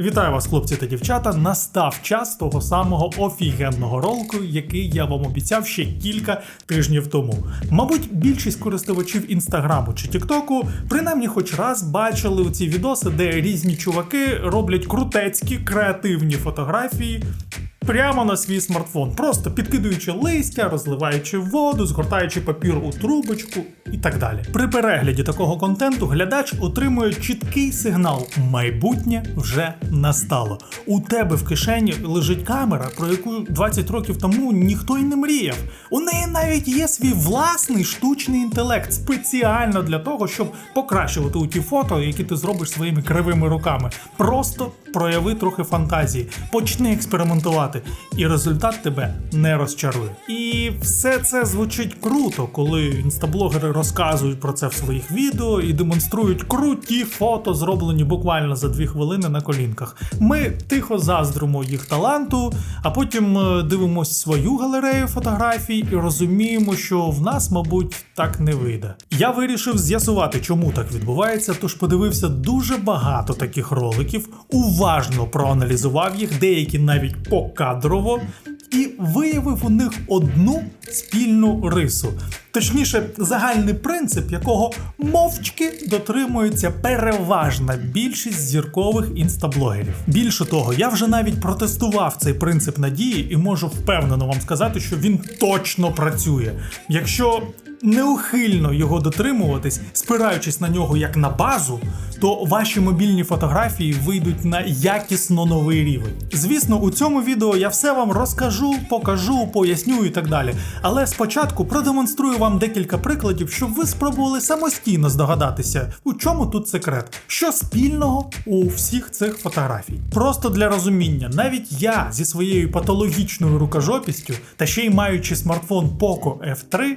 Вітаю вас, хлопці та дівчата. Настав час того самого офігенного ролику, який я вам обіцяв ще кілька тижнів тому. Мабуть, більшість користувачів інстаграму чи Тіктоку принаймні хоч раз бачили оці відоси, де різні чуваки роблять крутецькі креативні фотографії. Прямо на свій смартфон, просто підкидуючи листя, розливаючи воду, згортаючи папір у трубочку і так далі. При перегляді такого контенту глядач отримує чіткий сигнал: майбутнє вже настало. У тебе в кишені лежить камера, про яку 20 років тому ніхто й не мріяв. У неї навіть є свій власний штучний інтелект спеціально для того, щоб покращувати у ті фото, які ти зробиш своїми кривими руками. Просто прояви трохи фантазії, почни експериментувати, і результат тебе не розчарує. І все це звучить круто, коли інстаблогери розказують про це в своїх відео і демонструють круті фото, зроблені буквально за дві хвилини на колінках. Ми тихо заздримо їх таланту, а потім е, дивимось свою галерею фотографій і розуміємо, що в нас, мабуть, так не вийде. Я вирішив з'ясувати, чому так відбувається, тож подивився дуже багато таких роликів, уважно проаналізував їх, деякі навіть покадрово, і виявив у них одну спільну рису. Точніше, загальний принцип, якого мовчки дотримується переважна більшість зіркових інстаблогерів. Більше того, я вже навіть протестував цей принцип надії і можу впевнено вам сказати, що він точно працює. Якщо неухильно його дотримуватись, спираючись на нього як на базу, то ваші мобільні фотографії вийдуть на якісно новий рівень. Звісно, у цьому відео я все вам розкажу, покажу, поясню і так далі. Але спочатку продемонструю вам декілька прикладів, щоб ви спробували самостійно здогадатися, у чому тут секрет, що спільного у всіх цих фотографій. Просто для розуміння, навіть я зі своєю патологічною рукожопістю та ще й маючи смартфон Poco F3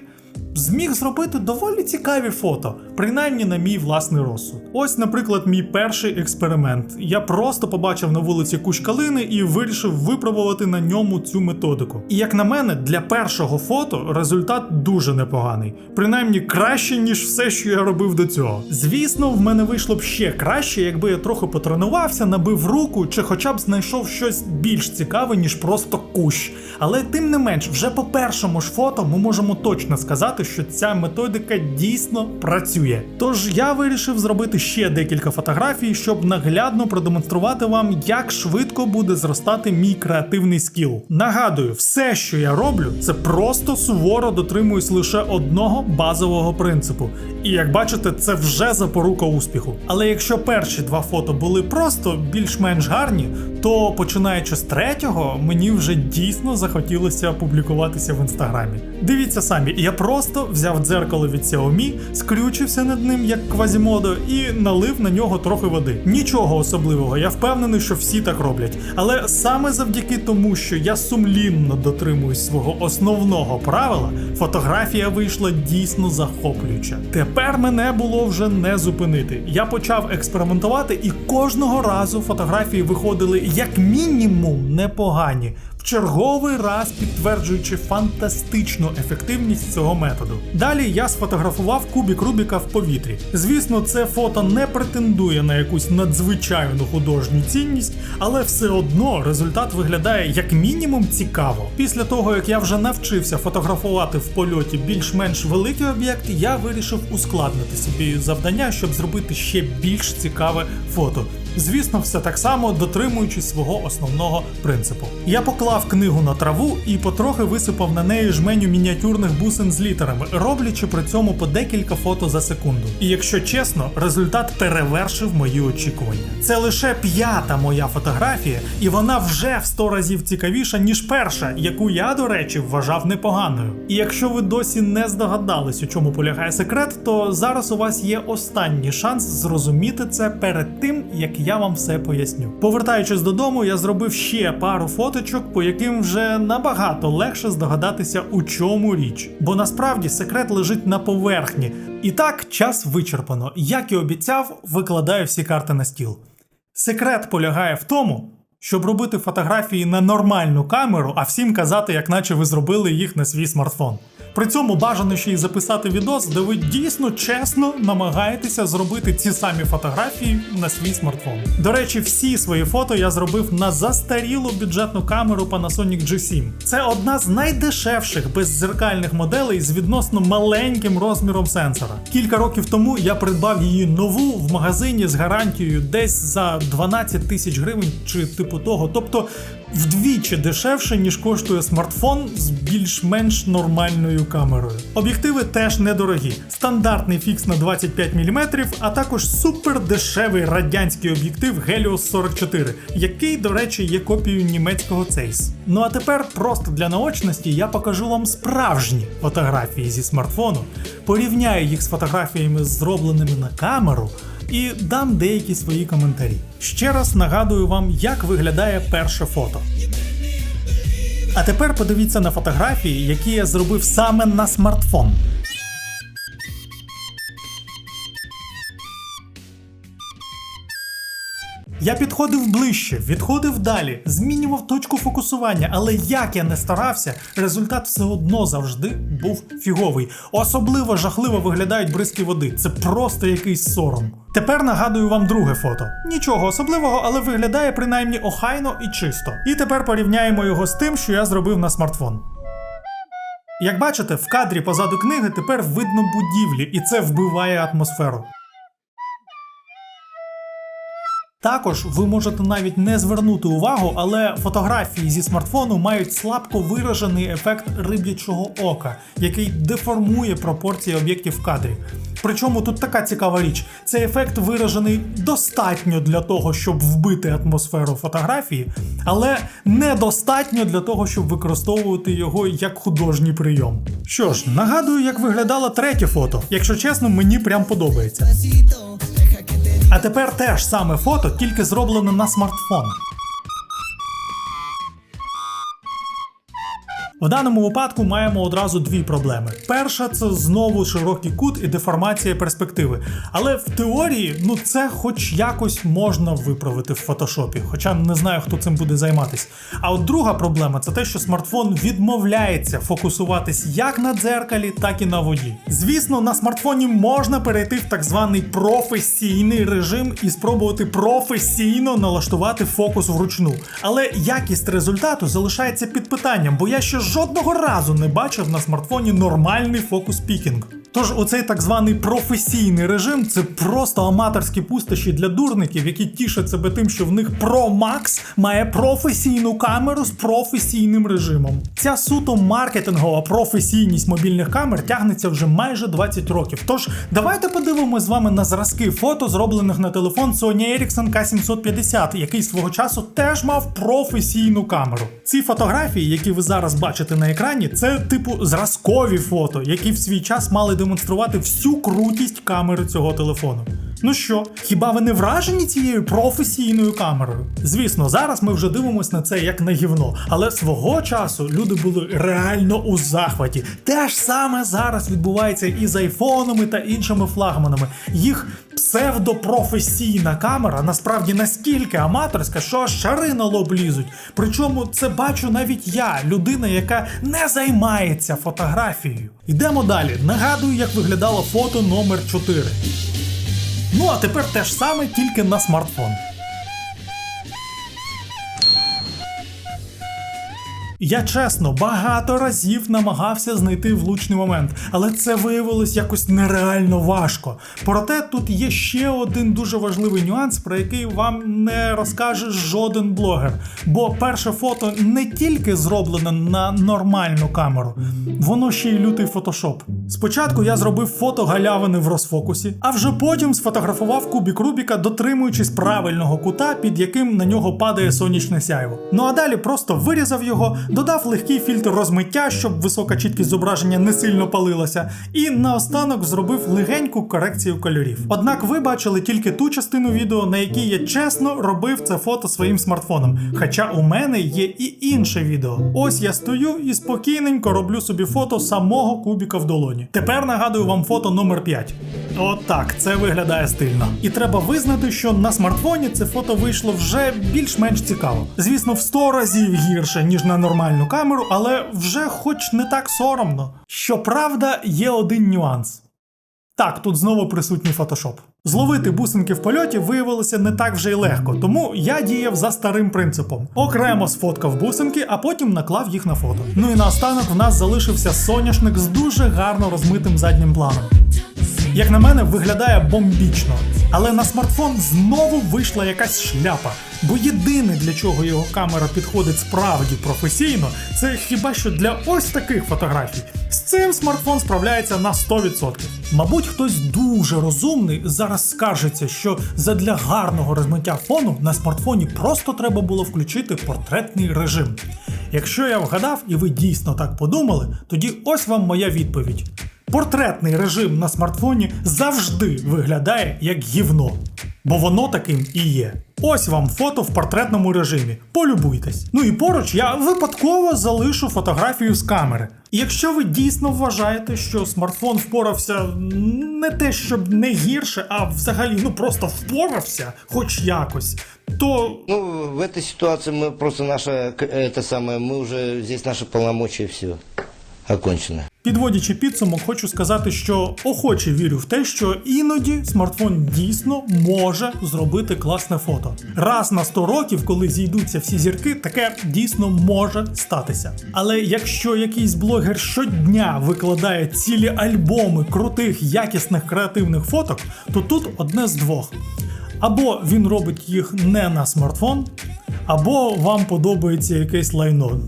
зміг зробити доволі цікаві фото, принаймні на мій власний розсуд. Ось, наприклад, мій перший експеримент. Я просто побачив на вулиці кущ калини і вирішив випробувати на ньому цю методику. І як на мене, для першого фото результат дуже непоганий, принаймні краще, ніж все, що я робив до цього. Звісно, в мене вийшло б ще краще, якби я трохи потренувався, набив руку чи хоча б знайшов щось більш цікаве, ніж просто кущ. Але тим не менш, вже по першому ж фото ми можемо точно сказати, що ця методика дійсно працює. Тож я вирішив зробити ще декілька фотографій, щоб наглядно продемонструвати вам, як швидко буде зростати мій креативний скіл. Нагадую, все, що я роблю, це просто суворо дотримуюсь лише одного базового принципу. І як бачите, це вже запорука успіху. Але якщо перші два фото були просто більш-менш гарні, то починаючи з третього, мені вже дійсно захотілося публікуватися в інстаграмі. Дивіться самі, я просто взяв дзеркало від Xiaomi, скрючився над ним як квазімодо і налив на нього трохи води. Нічого особливого, я впевнений, що всі так роблять. Але саме завдяки тому, що я сумлінно дотримуюсь свого основного правила, фотографія вийшла дійсно захоплююча. Тепер мене було вже не зупинити. Я почав експериментувати, і кожного разу фотографії виходили як мінімум непогані. В черговий раз підтверджуючи фантастичну ефективність цього методу. Далі я сфотографував кубік Рубіка в повітрі. Звісно, це фото не претендує на якусь надзвичайну художню цінність, але все одно результат виглядає як мінімум цікаво. Після того, як я вже навчився фотографувати в польоті більш-менш великий об'єкт, я вирішив ускладнити собі завдання, щоб зробити ще більш цікаве фото. Звісно, все так само дотримуючись свого основного принципу. Я поклав книгу на траву і потрохи висипав на неї жменю мініатюрних бусин з літерами, роблячи при цьому по декілька фото за секунду. І якщо чесно, результат перевершив мої очікування. Це лише п'ята моя фотографія, і вона вже в 100 разів цікавіша, ніж перша, яку я, до речі, вважав непоганою. І якщо ви досі не здогадались, у чому полягає секрет, то зараз у вас є останній шанс зрозуміти це перед тим, як я вам все поясню. Повертаючись додому, я зробив ще пару фоточок, по яким вже набагато легше здогадатися, у чому річ. Бо насправді секрет лежить на поверхні. І так, час вичерпано. Як і обіцяв, викладаю всі карти на стіл. Секрет полягає в тому, щоб робити фотографії на нормальну камеру, а всім казати, як наче ви зробили їх на свій смартфон. При цьому бажано ще й записати відос, де ви дійсно чесно намагаєтеся зробити ці самі фотографії на свій смартфон. До речі, всі свої фото я зробив на застарілу бюджетну камеру Panasonic G7. Це одна з найдешевших беззеркальних моделей з відносно маленьким розміром сенсора. Кілька років тому я придбав її нову в магазині з гарантією десь за 12 тисяч гривень чи типу того. Тобто вдвічі дешевше, ніж коштує смартфон з більш-менш нормальною камерою. Об'єктиви теж недорогі. Стандартний фікс на 25 мм, а також супердешевий радянський об'єктив Helios 44, який, до речі, є копією німецького Zeiss. Ну а тепер просто для наочності я покажу вам справжні фотографії зі смартфону, порівняю їх з фотографіями, зробленими на камеру і дам деякі свої коментарі. Ще раз нагадую вам, як виглядає перше фото. А тепер подивіться на фотографії, які я зробив саме на смартфон. Я підходив ближче, відходив далі, змінював точку фокусування, але як я не старався, результат все одно завжди був фіговий. Особливо жахливо виглядають бризки води. Це просто якийсь сором. Тепер нагадую вам друге фото. Нічого особливого, але виглядає принаймні охайно і чисто. І тепер порівняємо його з тим, що я зробив на смартфон. Як бачите, в кадрі позаду книги тепер видно будівлі, і це вбиває атмосферу. Також ви можете навіть не звернути увагу, але фотографії зі смартфону мають слабко виражений ефект риб'ячого ока, який деформує пропорції об'єктів в кадрі. Причому тут така цікава річ: цей ефект виражений достатньо для того, щоб вбити атмосферу фотографії, але недостатньо для того, щоб використовувати його як художній прийом. Що ж, нагадую, як виглядало третє фото. Якщо чесно, мені прям подобається. А тепер те ж саме фото, тільки зроблене на смартфон. В даному випадку маємо одразу дві проблеми. Перша це знову широкий кут і деформація перспективи. Але в теорії, ну це хоч якось можна виправити в фотошопі, хоча не знаю, хто цим буде займатись. А от друга проблема це те, що смартфон відмовляється фокусуватись як на дзеркалі, так і на воді. Звісно, на смартфоні можна перейти в так званий професійний режим і спробувати професійно налаштувати фокус вручну. Але якість результату залишається під питанням, бо я ще жодного разу не бачив на смартфоні нормальний фокус пікінг. Тож оцей так званий професійний режим це просто аматорські пустощі для дурників, які тішать себе тим, що в них Pro Max має професійну камеру з професійним режимом. Ця суто маркетингова професійність мобільних камер тягнеться вже майже 20 років. Тож давайте подивимося з вами на зразки фото, зроблених на телефон Sony Ericsson K750, який свого часу теж мав професійну камеру. Ці фотографії, які ви зараз бачите на екрані, це типу зразкові фото, які в свій час мали демонструвати всю крутість камери цього телефону. Ну що, хіба ви не вражені цією професійною камерою? Звісно, зараз ми вже дивимося на це як на гівно, але свого часу люди були реально у захваті. Те ж саме зараз відбувається і з айфонами та іншими флагманами. Їх псевдопрофесійна камера насправді настільки аматорська, що шари на лоб лізуть. Причому це бачу навіть я, людина, яка не займається фотографією. Йдемо далі. Нагадую, як виглядало фото номер 4. Ну а тепер те ж саме, тільки на смартфон. Я чесно багато разів намагався знайти влучний момент, але це виявилось якось нереально важко. Проте тут є ще один дуже важливий нюанс, про який вам не розкаже жоден блогер. Бо перше фото не тільки зроблене на нормальну камеру, воно ще й лютий фотошоп. Спочатку я зробив фото галявини в розфокусі, а вже потім сфотографував кубік Рубіка, дотримуючись правильного кута, під яким на нього падає сонячне сяйво. Ну а далі просто вирізав його додав легкий фільтр розмиття, щоб висока чіткість зображення не сильно палилася, і наостанок зробив легеньку корекцію кольорів. Однак ви бачили тільки ту частину відео, на якій я чесно робив це фото своїм смартфоном. Хоча у мене є і інше відео. Ось я стою і спокійненько роблю собі фото самого кубіка в долоні. Тепер нагадую вам фото номер 5. От так, це виглядає стильно. І треба визнати, що на смартфоні це фото вийшло вже більш-менш цікаво. Звісно, в 100 разів гірше, ніж на нормальну камеру, але вже хоч не так соромно. Щоправда, є один нюанс. Так, тут знову присутній фотошоп. Зловити бусинки в польоті виявилося не так вже й легко, тому я діяв за старим принципом: окремо сфоткав бусинки, а потім наклав їх на фото. Ну і наостанок в нас залишився соняшник з дуже гарно розмитим заднім планом. Як на мене, виглядає бомбічно. Але на смартфон знову вийшла якась шляпа. Бо єдине, для чого його камера підходить справді професійно, це хіба що для ось таких фотографій. З цим смартфон справляється на 100%. Мабуть, хтось дуже розумний зараз скаржиться, що задля гарного розмиття фону на смартфоні просто треба було включити портретний режим. Якщо я вгадав і ви дійсно так подумали, тоді ось вам моя відповідь Портретний режим на смартфоні завжди виглядає як гівно, бо воно таким і є. Ось вам фото в портретному режимі. Полюбуйтесь. Ну і поруч я випадково залишу фотографію з камери. І якщо ви дійсно вважаєте, що смартфон впорався не те, щоб не гірше, а взагалі ну просто впорався, хоч якось, то Ну, в этой ситуации мы просто наше, к- это самое, мы уже, здесь наши полномочия все окончено. Підводячи підсумок, хочу сказати, що охоче вірю в те, що іноді смартфон дійсно може зробити класне фото. Раз на 100 років, коли зійдуться всі зірки, таке дійсно може статися. Але якщо якийсь блогер щодня викладає цілі альбоми крутих, якісних креативних фоток, то тут одне з двох. Або він робить їх не на смартфон, або вам подобається якесь лайно.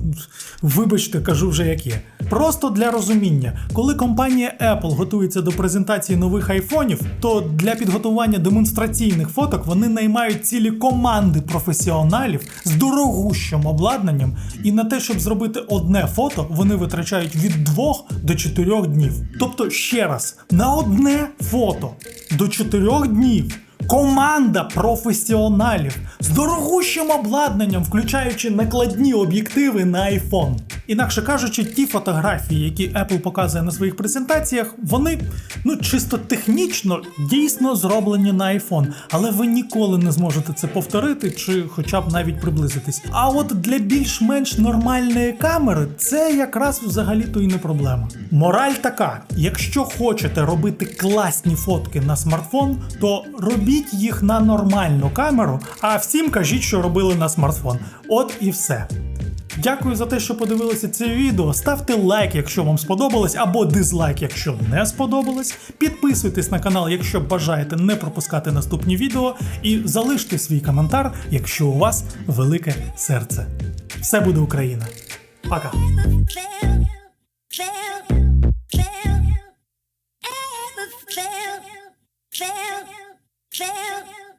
Вибачте, кажу вже як є. Просто для розуміння, коли компанія Apple готується до презентації нових айфонів, то для підготування демонстраційних фоток вони наймають цілі команди професіоналів з дорогущим обладнанням, і на те, щоб зробити одне фото, вони витрачають від 2 до 4 днів. Тобто, ще раз, на одне фото до 4 днів. Команда професіоналів з дорогущим обладнанням, включаючи накладні об'єктиви на iPhone. Інакше кажучи, ті фотографії, які Apple показує на своїх презентаціях, вони ну чисто технічно дійсно зроблені на iPhone, але ви ніколи не зможете це повторити чи хоча б навіть приблизитись. А от для більш-менш нормальної камери це якраз взагалі-то і не проблема. Мораль така: якщо хочете робити класні фотки на смартфон, то робіть їх на нормальну камеру, а всім кажіть, що робили на смартфон. От і все. Дякую за те, що подивилися це відео. Ставте лайк, якщо вам сподобалось, або дизлайк, якщо не сподобалось. Підписуйтесь на канал, якщо бажаєте не пропускати наступні відео, і залиште свій коментар, якщо у вас велике серце. Все буде Україна. Пока. fail, Fail.